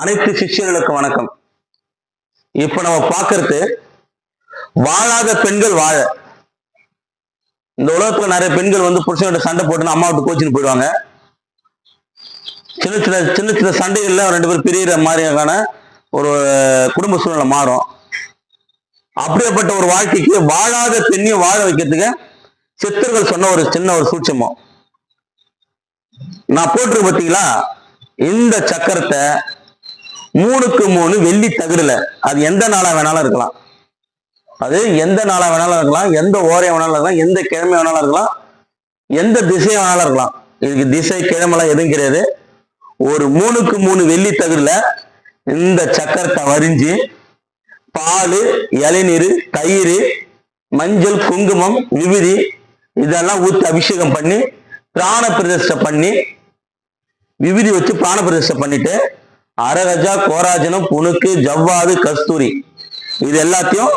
அனைத்து சிஷியர்களுக்கு வணக்கம். இப்ப நம்ம பார்க்கறது வாழாத பெண்கள் வாழ. இந்த உலகத்துல நிறைய பெண்கள் வந்து புருஷன்கிட்ட சண்டை போட்டுன்னு அம்மா விட்டு கோச்சின்னு போயிடுவாங்க. சின்ன சின்ன சின்ன சின்ன சண்டைகள்ல ரெண்டு பேரும் பிரியிற மாதிரியான ஒரு குடும்ப சூழ்நிலை மாறும். அப்படியேப்பட்ட ஒரு வாழ்க்கைக்கு வாழாத பெண்ணையும் வாழ வைக்கிறதுக்கு சித்தர்கள் சொன்ன ஒரு சின்ன ஒரு சூட்சமம். நான் போட்டிருக்க பார்த்தீங்களா? இந்த சக்கரத்தை மூணுக்கு மூணு வெள்ளி தகடுல. அது எந்த நாளா வேணாலும் இருக்கலாம். அது எந்த நாளா வேணாலும் இருக்கலாம். எந்த ஓரையா வேணாலும் இருக்கலாம். எந்த கிழமை வேணாலும் இருக்கலாம். எந்த திசையை வேணாலும் இருக்கலாம். இதுக்கு திசை கிழமெல்லாம் எதுவும் கிடையாது. ஒரு மூணுக்கு மூணு வெள்ளி தகடுல இந்த சக்கரத்தை வரிஞ்சு பால் இளநீர் தயிர் மஞ்சள் குங்குமம் விபதி இதெல்லாம் ஊற்றி அபிஷேகம் பண்ணி பிராண பிரதிஷ்டை பண்ணி விபதி வச்சு பிராண பிரதிஷ்டை பண்ணிட்டு அரகஜா கோராஜனம் புணுக்கு ஜவ்வாது கஸ்தூரி. இது எல்லாத்தையும்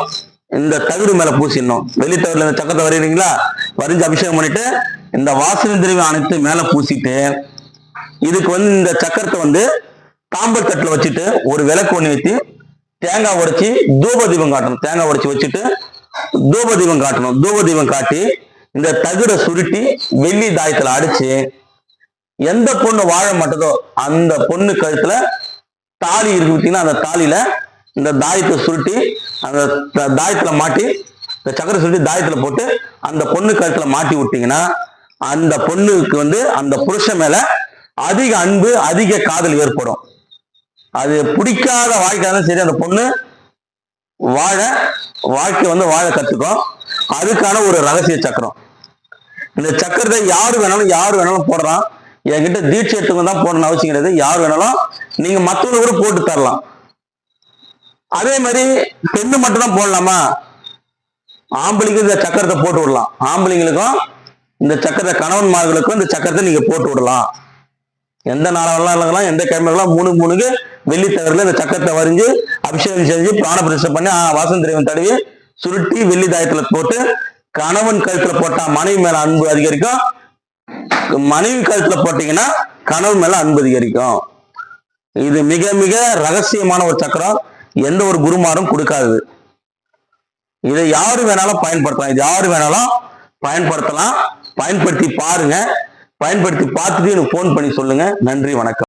இந்த தகுடு மேல பூசிடணும். வெளித்தவரில் இந்த சக்கரத்தை வரைகிறீங்களா? வரைஞ்சு அபிஷேகம் பண்ணிட்டு இந்த வாசனை திரவியம் அனைத்து மேல பூசிட்டு இதுக்கு வந்து இந்த சக்கரத்தை வந்து தாம்பல் தட்டில் வச்சுட்டு ஒரு விளக்கு ஒண்ணு வச்சு தேங்காய் உடைச்சி தூப தீபம் காட்டணும். தேங்காய் உடைச்சி வச்சுட்டு தூப தீபம் காட்டணும். தூப தீபம் காட்டி இந்த தகுடை சுருட்டி வெள்ளி தாயத்துல அடிச்சு எந்த பொண்ணு வாழ மாட்டதோ அந்த பொண்ணு கழுத்துல தாலி இருக்கு பார்த்தீங்கன்னா அந்த தாலியில இந்த தாயத்தை சுருட்டி அந்த த- தாயத்துல மாட்டி இந்த சக்கரை சுருட்டி தாயத்துல போட்டு அந்த பொண்ணு கழுத்துல மாட்டி விட்டீங்கன்னா அந்த பொண்ணுக்கு வந்து அந்த புருஷன் மேல அதிக அன்பு அதிக காதல் ஏற்படும். அது பிடிக்காத வாழ்க்கையாலும் சரி அந்த பொண்ணு வாழ வாழ்க்கை வந்து வாழ கத்துக்கும். அதுக்கான ஒரு ரகசிய சக்கரம். இந்த சக்கரத்தை யாரு வேணாலும் யார் வேணாலும் போடுறான் என்கிட்ட தீட்சை எடுத்துக்கு தான் போடணும் அவசியம் கிடையாது. யார் வேணாலும் நீங்க மற்றவங்க கூட போட்டு தரலாம். அதே மாதிரி பெண்ணு மட்டும் தான் போடலாமா? ஆம்பளைக்கு இந்த சக்கரத்தை போட்டு விடலாம். ஆம்பளைங்களுக்கும் இந்த சக்கரத்தை கணவன்மார்களுக்கும் இந்த சக்கரத்தை நீங்க போட்டு விடலாம். எந்த நாளெல்லாம் இல்லைங்களா எந்த கிழமைலாம் மூணு மூணுக்கு வெள்ளி தகரில் இந்த சக்கரத்தை வரைஞ்சு அபிஷேகம் செஞ்சு பிராண பிரதிஷ்டம் பண்ணி ஆ, வாசன் திரவியம் தடவி சுருட்டி வெள்ளி தாயத்துல போட்டு கணவன் கழுத்துல போட்டா மனைவி மேல அன்பு அதிகரிக்கும். மனைவி கருத்துல போட்டீங்கன்னா கணவன் மேல அன்பு அதிகரிக்கும். இது மிக மிக ரகசியமான ஒரு சக்கரம். எந்த ஒரு குருமாரும் கொடுக்காது. இதை யாரு வேணாலும் பயன்படுத்தலாம். இது யாரு வேணாலும் பயன்படுத்தலாம். பயன்படுத்தி பாருங்க. பயன்படுத்தி பார்த்துட்டு எனக்கு ஃபோன் பண்ணி சொல்லுங்க. நன்றி வணக்கம்.